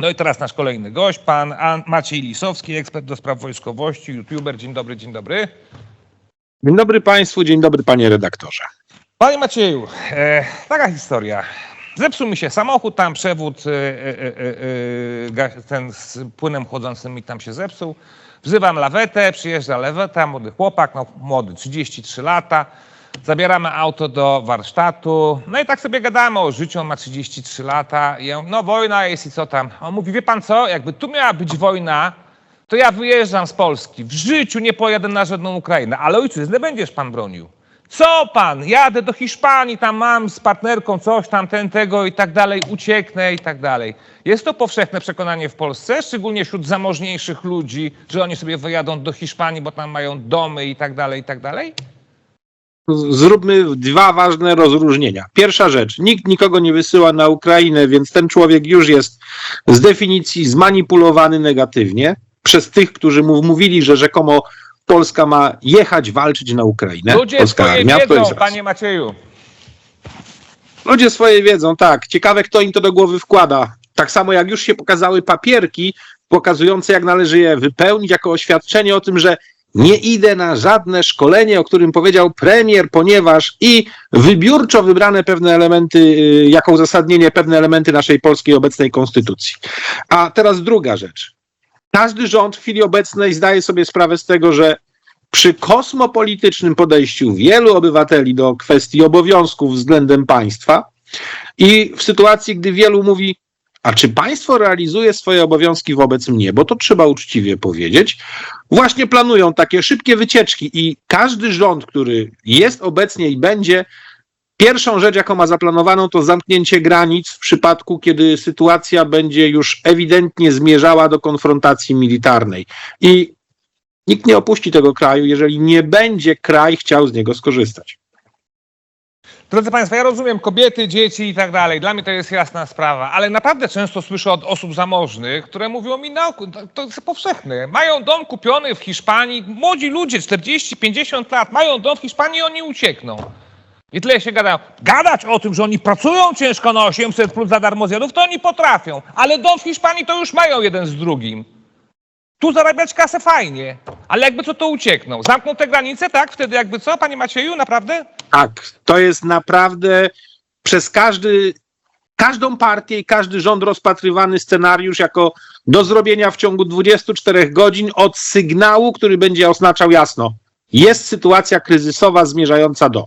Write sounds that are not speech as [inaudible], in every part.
No i teraz nasz kolejny gość, pan An- Maciej Lisowski, ekspert do spraw wojskowości, youtuber. Dzień dobry, dzień dobry. Dzień dobry Państwu, dzień dobry Panie redaktorze. Panie Macieju, e, taka historia. Zepsuł mi się samochód, tam przewód, e, e, e, e, ten z płynem chłodzącym mi tam się zepsuł. Wzywam lawetę, przyjeżdża laweta, młody chłopak, no młody, 33 lata. Zabieramy auto do warsztatu. No i tak sobie gadamy o życiu, on ma 33 lata. I ja no wojna jest i co tam. On mówi, wie pan co, jakby tu miała być wojna, to ja wyjeżdżam z Polski. W życiu nie pojadę na żadną Ukrainę, ale ojczyznę będziesz pan bronił. Co pan? Jadę do Hiszpanii, tam mam z partnerką coś tam, ten, tego i tak dalej, ucieknę i tak dalej. Jest to powszechne przekonanie w Polsce, szczególnie wśród zamożniejszych ludzi, że oni sobie wyjadą do Hiszpanii, bo tam mają domy i tak dalej, i tak dalej? Zróbmy dwa ważne rozróżnienia. Pierwsza rzecz, nikt nikogo nie wysyła na Ukrainę, więc ten człowiek już jest z definicji zmanipulowany negatywnie przez tych, którzy mu mówili, że rzekomo Polska ma jechać walczyć na Ukrainę. Ludzie Polska swoje armia, to wiedzą, raz. panie Macieju. Ludzie swoje wiedzą, tak. Ciekawe, kto im to do głowy wkłada. Tak samo jak już się pokazały papierki pokazujące, jak należy je wypełnić jako oświadczenie o tym, że nie idę na żadne szkolenie, o którym powiedział premier, ponieważ i wybiórczo wybrane pewne elementy, y, jako uzasadnienie pewne elementy naszej polskiej obecnej konstytucji. A teraz druga rzecz. Każdy rząd w chwili obecnej zdaje sobie sprawę z tego, że przy kosmopolitycznym podejściu wielu obywateli do kwestii obowiązków względem państwa i w sytuacji, gdy wielu mówi, a czy państwo realizuje swoje obowiązki wobec mnie, bo to trzeba uczciwie powiedzieć, właśnie planują takie szybkie wycieczki i każdy rząd, który jest obecnie i będzie, pierwszą rzecz, jaką ma zaplanowaną, to zamknięcie granic w przypadku, kiedy sytuacja będzie już ewidentnie zmierzała do konfrontacji militarnej. I Nikt nie opuści tego kraju, jeżeli nie będzie kraj chciał z niego skorzystać. Drodzy Państwo, ja rozumiem kobiety, dzieci i tak dalej. Dla mnie to jest jasna sprawa, ale naprawdę często słyszę od osób zamożnych, które mówią mi, no to- to jest powszechne. Mają dom kupiony w Hiszpanii, młodzi ludzie, 40, 50 lat, mają dom w Hiszpanii i oni uciekną. I tyle się gadają. Gadać o tym, że oni pracują ciężko na 800 plus za darmo zjadów, to oni potrafią. Ale dom w Hiszpanii to już mają jeden z drugim. Tu zarabiać kasę fajnie, ale jakby co to uciekną. Zamkną te granice, tak? Wtedy jakby co, panie Macieju, naprawdę? Tak, to jest naprawdę przez każdy, każdą partię i każdy rząd rozpatrywany scenariusz jako do zrobienia w ciągu 24 godzin od sygnału, który będzie oznaczał jasno. Jest sytuacja kryzysowa zmierzająca do.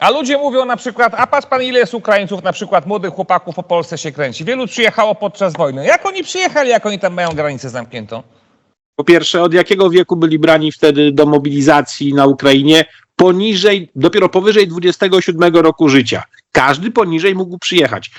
A ludzie mówią na przykład, a patrz pan ile jest Ukraińców, na przykład młodych chłopaków po Polsce się kręci. Wielu przyjechało podczas wojny. Jak oni przyjechali, jak oni tam mają granicę zamkniętą? Po pierwsze, od jakiego wieku byli brani wtedy do mobilizacji na Ukrainie? Poniżej, dopiero powyżej 27 roku życia. Każdy poniżej mógł przyjechać.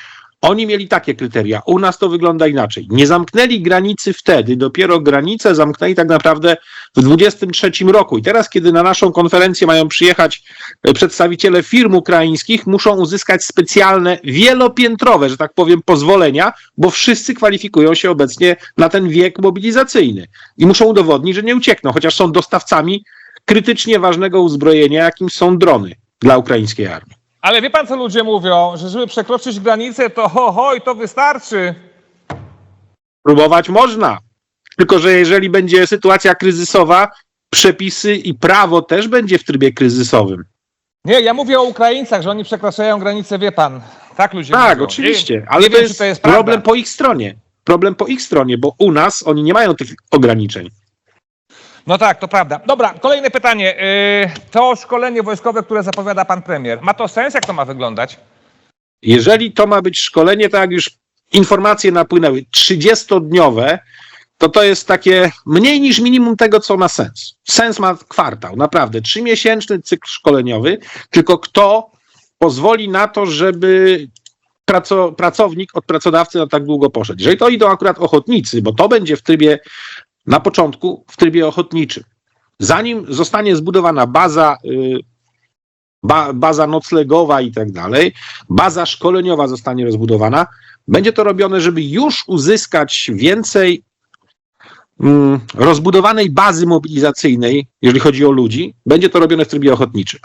Oni mieli takie kryteria. U nas to wygląda inaczej. Nie zamknęli granicy wtedy, dopiero granicę zamknęli tak naprawdę w 23 roku. I teraz, kiedy na naszą konferencję mają przyjechać e, przedstawiciele firm ukraińskich, muszą uzyskać specjalne, wielopiętrowe, że tak powiem, pozwolenia, bo wszyscy kwalifikują się obecnie na ten wiek mobilizacyjny. I muszą udowodnić, że nie uciekną, chociaż są dostawcami krytycznie ważnego uzbrojenia, jakim są drony dla ukraińskiej armii. Ale wie pan, co ludzie mówią? Że żeby przekroczyć granicę, to ho, ho, i to wystarczy. Próbować można. Tylko, że jeżeli będzie sytuacja kryzysowa, przepisy i prawo też będzie w trybie kryzysowym. Nie, ja mówię o Ukraińcach, że oni przekraczają granicę, wie pan. Tak ludzie Tak, mówią. oczywiście, Nie, ale nie to, wiem, jest to jest problem prawda. po ich stronie. Problem po ich stronie, bo u nas oni nie mają tych ograniczeń. No tak, to prawda. Dobra, kolejne pytanie. Yy, to szkolenie wojskowe, które zapowiada pan premier, ma to sens? Jak to ma wyglądać? Jeżeli to ma być szkolenie, to jak już informacje napłynęły, 30-dniowe, to to jest takie mniej niż minimum tego, co ma sens. Sens ma kwartał, naprawdę. Trzymiesięczny cykl szkoleniowy, tylko kto pozwoli na to, żeby praco, pracownik od pracodawcy na tak długo poszedł. Jeżeli to idą akurat ochotnicy, bo to będzie w trybie, na początku, w trybie ochotniczym. Zanim zostanie zbudowana baza, y, ba, baza noclegowa i tak dalej, baza szkoleniowa zostanie rozbudowana, będzie to robione, żeby już uzyskać więcej rozbudowanej bazy mobilizacyjnej, jeżeli chodzi o ludzi, będzie to robione w trybie ochotniczym.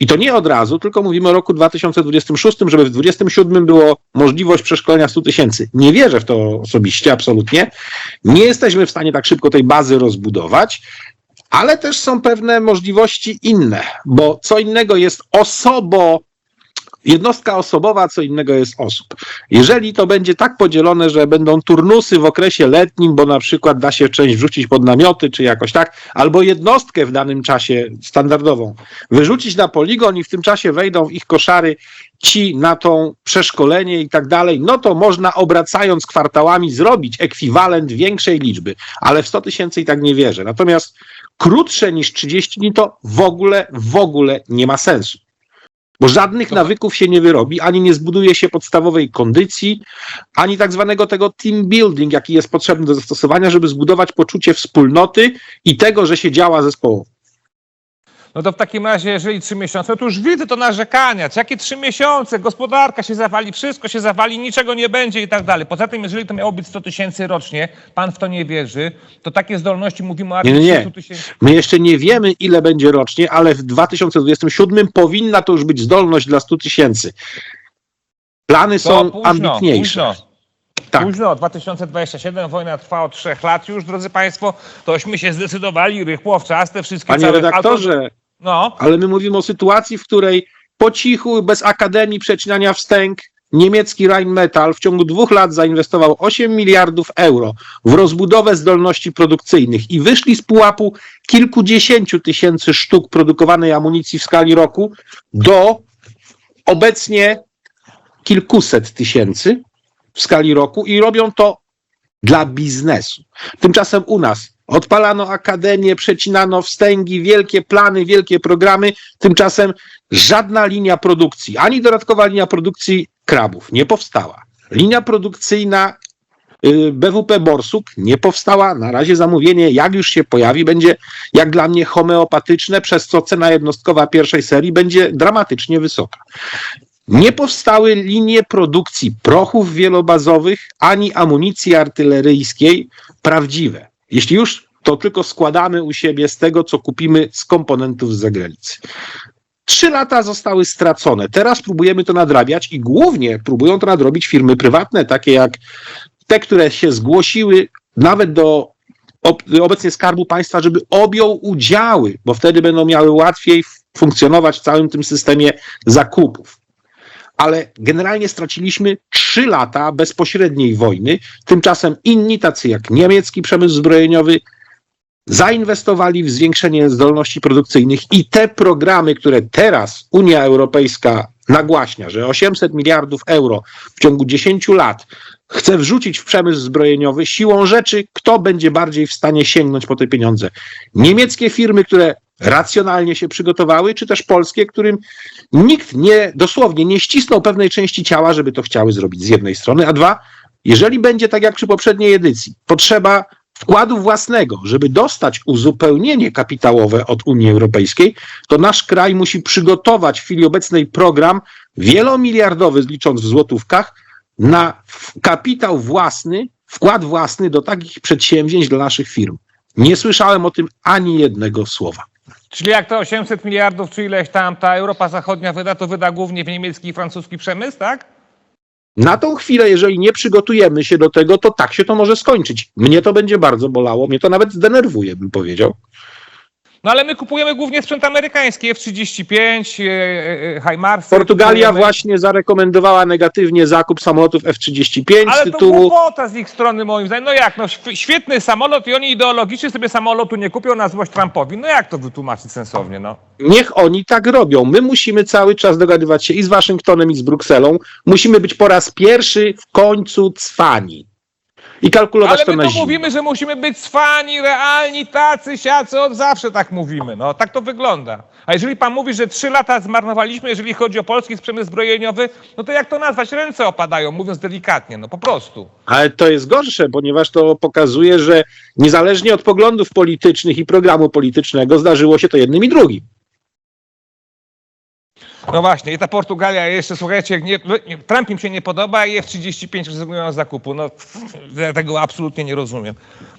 I to nie od razu, tylko mówimy o roku 2026, żeby w 2027 było możliwość przeszkolenia 100 tysięcy. Nie wierzę w to osobiście, absolutnie. Nie jesteśmy w stanie tak szybko tej bazy rozbudować. Ale też są pewne możliwości inne, bo co innego jest osobo, jednostka osobowa, co innego jest osób. Jeżeli to będzie tak podzielone, że będą turnusy w okresie letnim, bo na przykład da się część wrzucić pod namioty, czy jakoś tak, albo jednostkę w danym czasie standardową wyrzucić na poligon i w tym czasie wejdą w ich koszary ci na tą przeszkolenie i tak dalej, no to można obracając kwartałami zrobić ekwiwalent większej liczby, ale w 100 tysięcy i tak nie wierzę. Natomiast krótsze niż 30 dni to w ogóle, w ogóle nie ma sensu. Bo żadnych nawyków się nie wyrobi, ani nie zbuduje się podstawowej kondycji, ani tak zwanego tego team building, jaki jest potrzebny do zastosowania, żeby zbudować poczucie wspólnoty i tego, że się działa zespołowo. No to w takim razie, jeżeli trzy miesiące, no to już widzę to narzekania. Jakie trzy miesiące? Gospodarka się zawali, wszystko się zawali, niczego nie będzie i tak dalej. Poza tym, jeżeli to miało być 100 tysięcy rocznie, pan w to nie wierzy, to takie zdolności mówimy o Nie, nie, nie. 30 tysięcy. My jeszcze nie wiemy, ile będzie rocznie, ale w 2027 powinna to już być zdolność dla 100 tysięcy. Plany To są późno, ambitniejsze. Późno. Tak. Późno, 2027, wojna trwa od trzech lat już, drodzy Państwo, tośmy się zdecydowali rychło w czas, te wszystkie Panie całe... redaktorze, No, ale my mówimy o sytuacji, w której po cichu, bez akademii przecinania wstęg, niemiecki Rheinmetall w ciągu dwóch lat zainwestował 8 miliardów euro w rozbudowę zdolności produkcyjnych i wyszli z pułapu kilkudziesięciu tysięcy sztuk produkowanej amunicji w skali roku do obecnie kilkuset tysięcy w skali roku i robią to dla biznesu. Tymczasem u nas odpalano akademię, przecinano wstęgi, wielkie plany, wielkie programy. Tymczasem żadna linia produkcji, ani dodatkowa linia produkcji krabów nie powstała. Linia produkcyjna y, BWP Borsuk nie powstała. Na razie zamówienie, jak już się pojawi, będzie jak dla mnie homeopatyczne, przez co cena jednostkowa pierwszej serii będzie dramatycznie wysoka. Nie powstały linie produkcji prochów wielobazowych ani amunicji artyleryjskiej prawdziwe. Jeśli już, to tylko składamy u siebie z tego, co kupimy z komponentów z zagranicy. Trzy lata zostały stracone. Teraz próbujemy to nadrabiać i głównie próbują to nadrobić firmy prywatne, takie jak te, które się zgłosiły nawet do ob, obecnie Skarbu Państwa, żeby objął udziały, bo wtedy będą miały łatwiej funkcjonować w całym tym systemie zakupów ale generalnie straciliśmy trzy lata bezpośredniej wojny. Tymczasem inni, tacy jak niemiecki przemysł zbrojeniowy, zainwestowali w zwiększenie zdolności produkcyjnych i te programy, które teraz Unia Europejska nagłaśnia, że 800 miliardów euro w ciągu 10 lat chce wrzucić w przemysł zbrojeniowy, siłą rzeczy, kto będzie bardziej w stanie sięgnąć po te pieniądze? Niemieckie firmy, które racjonalnie się przygotowały, czy też polskie, którym nikt nie, dosłownie nie ścisnął pewnej części ciała, żeby to chciały zrobić z jednej strony, a dwa, jeżeli będzie tak jak przy poprzedniej edycji, potrzeba wkładu własnego, żeby dostać uzupełnienie kapitałowe od Unii Europejskiej, to nasz kraj musi przygotować w chwili obecnej program wielomiliardowy, licząc w złotówkach, na kapitał własny, wkład własny do takich przedsięwzięć dla naszych firm. Nie słyszałem o tym ani jednego słowa. czyli jak to 800 miliardów, czy ileś tam ta Europa Zachodnia wyda, to wyda głównie w niemiecki i francuski przemysł, tak? Na tą chwilę, jeżeli nie przygotujemy się do tego, to tak się to może skończyć. Mnie to będzie bardzo bolało, mnie to nawet zdenerwuje, bym powiedział. No ale my kupujemy głównie sprzęt amerykański, F-35, e, e, e, HIMARSy. Portugalia kupujemy. właśnie zarekomendowała negatywnie zakup samolotów F-35 Ale z to tytułu... głupota z ich strony moim zdaniem. No jak, no św- świetny samolot i oni ideologicznie sobie samolotu nie kupią na złość Trumpowi. No jak to wytłumaczyć sensownie, no? Niech oni tak robią. My musimy cały czas dogadywać się i z Waszyngtonem, i z Brukselą. Musimy być po raz pierwszy w końcu cwani. I kalkulować Ale to my na to zimno. mówimy, że musimy być cwani, realni, tacy, siacy, od zawsze tak mówimy. No, tak to wygląda. A jeżeli pan mówi, że trzy lata zmarnowaliśmy, jeżeli chodzi o polski przemysł zbrojeniowy, no to jak to nazwać? Ręce opadają, mówiąc delikatnie, no po prostu. Ale to jest gorsze, ponieważ to pokazuje, że niezależnie od poglądów politycznych i programu politycznego zdarzyło się to jednym i drugim. No właśnie, i ta Portugalia jeszcze, słuchajcie, nie, nie, Trump im się nie podoba i F-35 rezygnują z zakupu. No, [laughs] ja tego absolutnie nie rozumiem.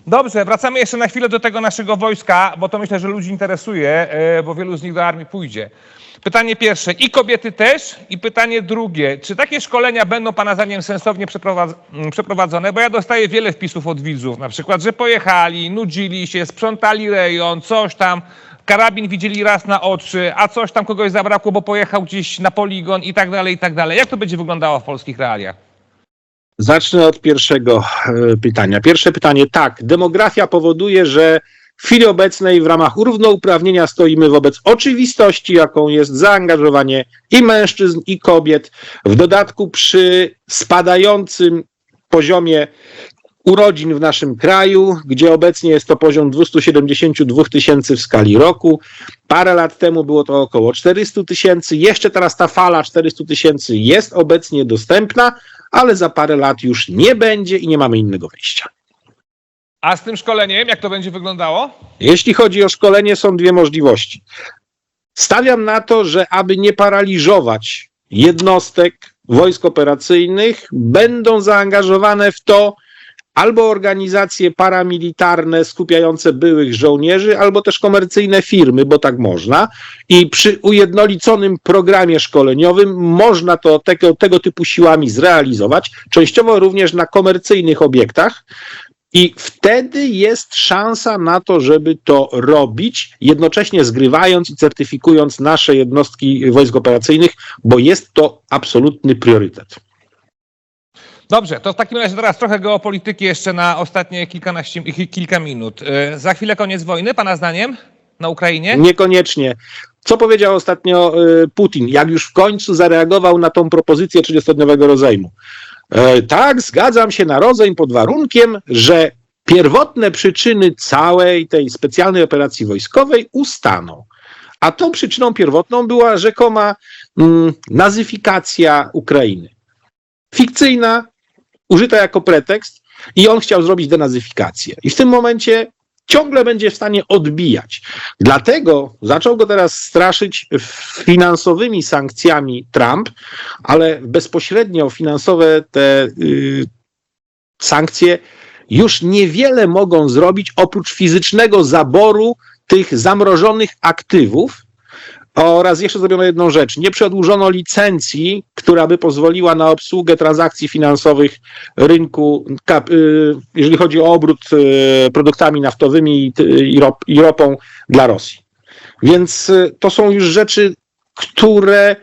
Dobrze, wracamy jeszcze na chwilę do tego naszego wojska, bo to myślę, że ludzi interesuje, e, bo wielu z nich do armii pójdzie. Pytanie pierwsze, i kobiety też, i pytanie drugie, czy takie szkolenia będą Pana zdaniem sensownie przeprowadz- m, przeprowadzone? Bo ja dostaję wiele wpisów od widzów, na przykład, że pojechali, nudzili się, sprzątali rejon, coś tam, karabin widzieli raz na oczy, a coś tam kogoś zabrakło, bo pojechał gdzieś na poligon i tak dalej, i tak dalej. Jak to będzie wyglądało w polskich realiach? Zacznę od pierwszego e, pytania. Pierwsze pytanie, tak, demografia powoduje, że w chwili obecnej w ramach równouprawnienia stoimy wobec oczywistości, jaką jest zaangażowanie i mężczyzn, i kobiet. W dodatku przy spadającym poziomie urodzin w naszym kraju, gdzie obecnie jest to poziom 272 tysięcy w skali roku. Parę lat temu było to około 400 tysięcy. Jeszcze teraz ta fala 400 tysięcy jest obecnie dostępna, ale za parę lat już nie będzie i nie mamy innego wyjścia. A z tym szkoleniem, jak to będzie wyglądało? Jeśli chodzi o szkolenie, są dwie możliwości. Stawiam na to, że aby nie paraliżować jednostek wojsk operacyjnych, będą zaangażowane w to albo organizacje paramilitarne skupiające byłych żołnierzy, albo też komercyjne firmy, bo tak można. I przy ujednoliconym programie szkoleniowym można to tego, tego typu siłami zrealizować, częściowo również na komercyjnych obiektach. I wtedy jest szansa na to, żeby to robić, jednocześnie zgrywając i certyfikując nasze jednostki wojsk operacyjnych, bo jest to absolutny priorytet. Dobrze, to w takim razie teraz trochę geopolityki jeszcze na ostatnie kilkanaście, ki- kilka minut. E, Za chwilę koniec wojny, Pana zdaniem, na Ukrainie? Niekoniecznie. Co powiedział ostatnio y, Putin, jak już w końcu zareagował na tą propozycję 30-dniowego rozejmu? E, Tak, zgadzam się na rozejm pod warunkiem, że pierwotne przyczyny całej tej specjalnej operacji wojskowej ustaną. A tą przyczyną pierwotną była rzekoma mm, nazyfikacja Ukrainy. Fikcyjna, użyta jako pretekst i on chciał zrobić denazyfikację. I w tym momencie ciągle będzie w stanie odbijać. Dlatego zaczął go teraz straszyć finansowymi sankcjami Trump, ale bezpośrednio finansowe te y, sankcje już niewiele mogą zrobić oprócz fizycznego zaboru tych zamrożonych aktywów. Oraz jeszcze zrobiono jedną rzecz. Nie przedłużono licencji, która by pozwoliła na obsługę transakcji finansowych rynku, y, jeżeli chodzi o obrót y, produktami naftowymi i ropą dla Rosji. Więc y, to są już rzeczy, które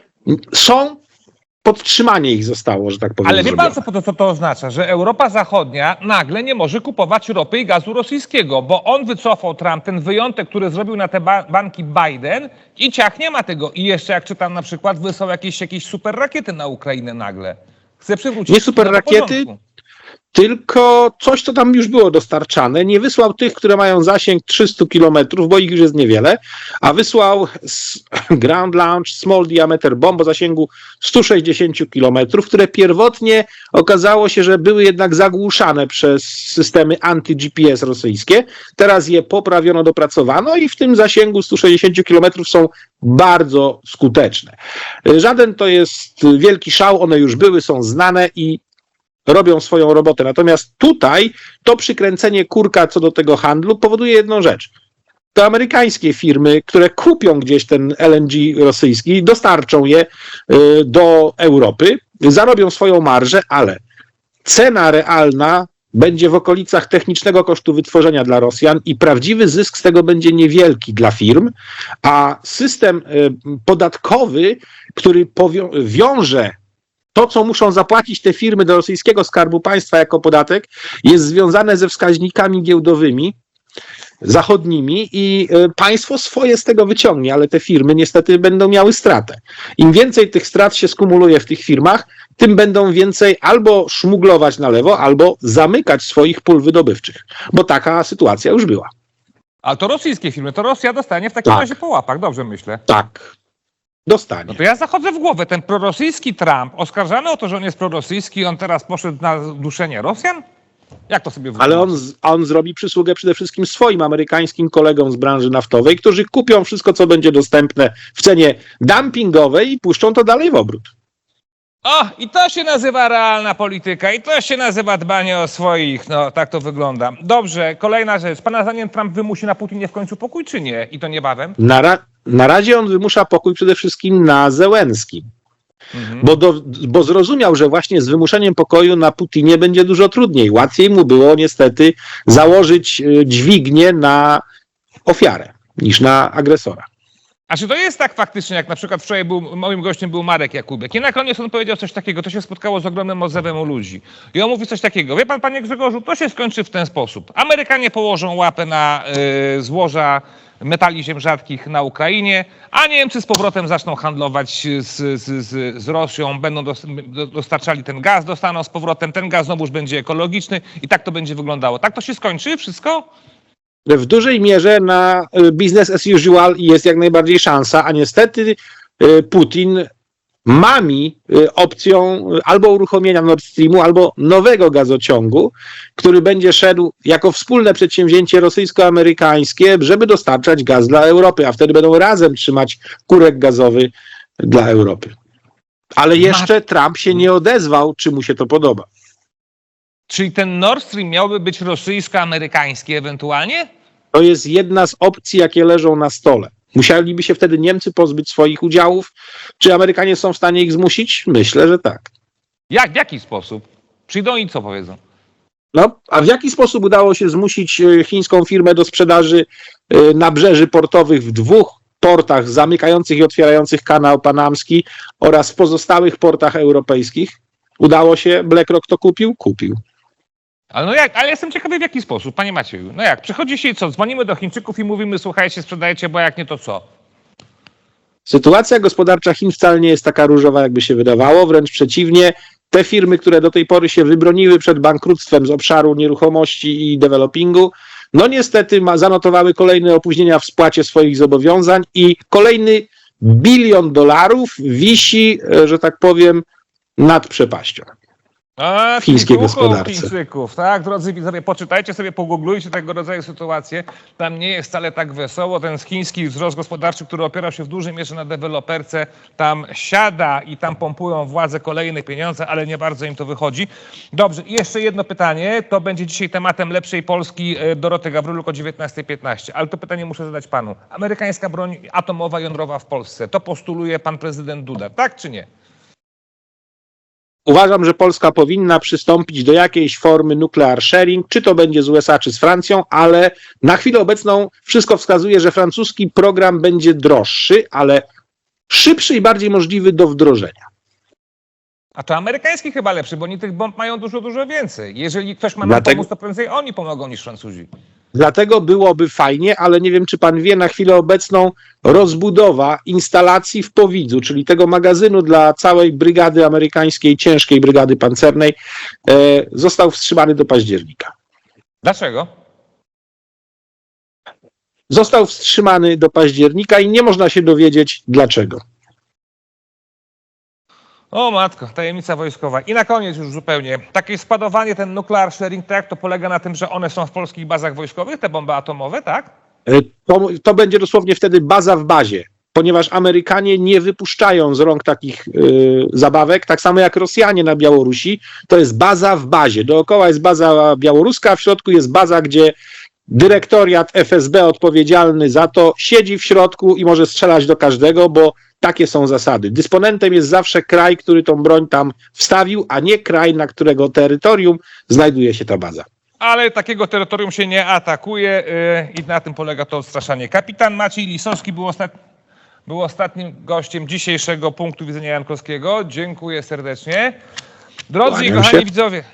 są, podtrzymanie ich zostało, że tak powiem. Ale wie pan, co to, co to oznacza? Że Europa Zachodnia nagle nie może kupować ropy i gazu rosyjskiego, bo on wycofał Trump ten wyjątek, który zrobił na te ba- banki Biden i ciach nie ma tego. I jeszcze, jak czytam na przykład, wysłał jakieś, jakieś super rakiety na Ukrainę nagle. Chce przywrócić Nie super rakiety, porządku. Tylko coś, co tam już było dostarczane. Nie wysłał tych, które mają zasięg 300 km, bo ich już jest niewiele, a wysłał [clears throat] Ground Launch Small Diameter Bomb o zasięgu 160 km, które pierwotnie okazało się, że były jednak zagłuszane przez systemy anty-GPS rosyjskie. Teraz je poprawiono, dopracowano i w tym zasięgu 160 km są bardzo skuteczne. Żaden to jest wielki szał, one już były, są znane i robią swoją robotę. Natomiast tutaj to przykręcenie kurka co do tego handlu powoduje jedną rzecz. To amerykańskie firmy, które kupią gdzieś ten LNG rosyjski, dostarczą je y, do Europy, zarobią swoją marżę, ale cena realna będzie w okolicach technicznego kosztu wytworzenia dla Rosjan i prawdziwy zysk z tego będzie niewielki dla firm, a system y, podatkowy, który wiąże to, co muszą zapłacić te firmy do rosyjskiego skarbu państwa jako podatek, jest związane ze wskaźnikami giełdowymi zachodnimi i e, państwo swoje z tego wyciągnie, ale te firmy niestety będą miały stratę. Im więcej tych strat się skumuluje w tych firmach, tym będą więcej albo szmuglować na lewo, albo zamykać swoich pól wydobywczych, bo taka sytuacja już była. Ale to rosyjskie firmy, to Rosja dostanie w takim Tak. razie po łapach, dobrze myślę. Tak, dostanie. No to ja zachodzę w głowę. Ten prorosyjski Trump, oskarżany o to, że on jest prorosyjski, on teraz poszedł na duszenie Rosjan? Jak to sobie Ale on, on zrobi przysługę przede wszystkim swoim amerykańskim kolegom z branży naftowej, którzy kupią wszystko, co będzie dostępne w cenie dumpingowej i puszczą to dalej w obrót. O, i to się nazywa realna polityka, i to się nazywa dbanie o swoich. No, tak to wygląda. Dobrze, kolejna rzecz. Pana zdaniem Trump wymusi na Putinie w końcu pokój, czy nie? I to niebawem? Na, ra- na razie on wymusza pokój przede wszystkim na Zełenskim. Mhm. bo, do, bo zrozumiał, że właśnie z wymuszeniem pokoju na Putinie będzie dużo trudniej. Łatwiej mu było niestety założyć y, dźwignię na ofiarę niż na agresora. A czy to jest tak faktycznie, jak na przykład wczoraj był, moim gościem był Marek Jakubiek i na koniec on powiedział coś takiego, to się spotkało z ogromnym odzewem u ludzi. I on mówi coś takiego, wie pan panie Grzegorzu, to się skończy w ten sposób. Amerykanie położą łapę na y, złoża metali ziem rzadkich na Ukrainie, a Niemcy z powrotem zaczną handlować z, z, z, z Rosją, będą dos, do- dostarczali ten gaz, dostaną z powrotem, ten gaz znowuż będzie ekologiczny i tak to będzie wyglądało. Tak to się skończy wszystko? W dużej mierze na y, business as usual jest jak najbardziej szansa, a niestety y, Putin mami y, opcją albo uruchomienia Nord Streamu, albo nowego gazociągu, który będzie szedł jako wspólne przedsięwzięcie rosyjsko-amerykańskie, żeby dostarczać gaz dla Europy, a wtedy będą razem trzymać kurek gazowy dla Europy. Ale jeszcze Trump się nie odezwał, czy mu się to podoba. Czyli ten Nord Stream miałby być rosyjsko-amerykański ewentualnie? To jest jedna z opcji, jakie leżą na stole. Musieliby się wtedy Niemcy pozbyć swoich udziałów. Czy Amerykanie są w stanie ich zmusić? Myślę, że tak. Jak, w jaki sposób? Przyjdą i co powiedzą? No, a w jaki sposób udało się zmusić e, chińską firmę do sprzedaży e, nabrzeży portowych w dwóch portach zamykających i otwierających kanał panamski oraz w pozostałych portach europejskich? Udało się, BlackRock to kupił? Kupił. Ale no jak, ale jestem ciekawy w jaki sposób, panie Macieju. No jak, przychodzi się i co, dzwonimy do Chińczyków i mówimy, słuchajcie, sprzedajecie, bo jak nie to co? Sytuacja gospodarcza Chin wcale nie jest taka różowa, jakby się wydawało, wręcz przeciwnie. Te firmy, które do tej pory się wybroniły przed bankructwem z obszaru nieruchomości i developingu, no niestety ma, zanotowały kolejne opóźnienia w spłacie swoich zobowiązań i kolejny bilion dolarów wisi, e, że tak powiem, nad przepaścią. A, chińskiej gospodarce. Chińczyków, tak, drodzy widzowie, poczytajcie sobie, pogooglujcie tego rodzaju sytuacje. Tam nie jest wcale tak wesoło. Ten chiński wzrost gospodarczy, który opierał się w dużej mierze na deweloperce, tam siada i tam pompują władze kolejne pieniądze, ale nie bardzo im to wychodzi. Dobrze, i jeszcze jedno pytanie. To będzie dzisiaj tematem lepszej Polski e, Doroty Gawryluk o 19.15. Ale to pytanie muszę zadać panu. Amerykańska broń atomowa, jądrowa w Polsce. To postuluje pan prezydent Duda, tak czy nie? Uważam, że Polska powinna przystąpić do jakiejś formy nuclear sharing, czy to będzie z USA, czy z Francją, ale na chwilę obecną wszystko wskazuje, że francuski program będzie droższy, ale szybszy i bardziej możliwy do wdrożenia. A to amerykański chyba lepszy, bo oni tych bomb mają dużo, dużo więcej. Jeżeli ktoś ma nam Dlatego- pomóc, to prędzej oni pomogą niż Francuzi. Dlatego byłoby fajnie, ale nie wiem, czy pan wie, na chwilę obecną rozbudowa instalacji w Powidzu, czyli tego magazynu dla całej brygady amerykańskiej, ciężkiej brygady pancernej, e, został wstrzymany do października. Dlaczego? Został wstrzymany do października i nie można się dowiedzieć dlaczego. O matko, tajemnica wojskowa. I na koniec już zupełnie. Takie spadowanie, ten nuclear sharing, tak, to polega na tym, że one są w polskich bazach wojskowych, te bomby atomowe, tak? E, To, to będzie dosłownie wtedy baza w bazie, ponieważ Amerykanie nie wypuszczają z rąk takich e, zabawek, tak samo jak Rosjanie na Białorusi. To jest baza w bazie. Dookoła jest baza białoruska, a w środku jest baza, gdzie dyrektoriat FSB odpowiedzialny za to siedzi w środku i może strzelać do każdego, bo takie są zasady. Dysponentem jest zawsze kraj, który tą broń tam wstawił, a nie kraj, na którego terytorium znajduje się ta baza. Ale takiego terytorium się nie atakuje yy, i na tym polega to odstraszanie. Kapitan Maciej Lisowski był, ostat... był ostatnim gościem dzisiejszego punktu widzenia Jankowskiego. Dziękuję serdecznie. Drodzy i kochani widzowie,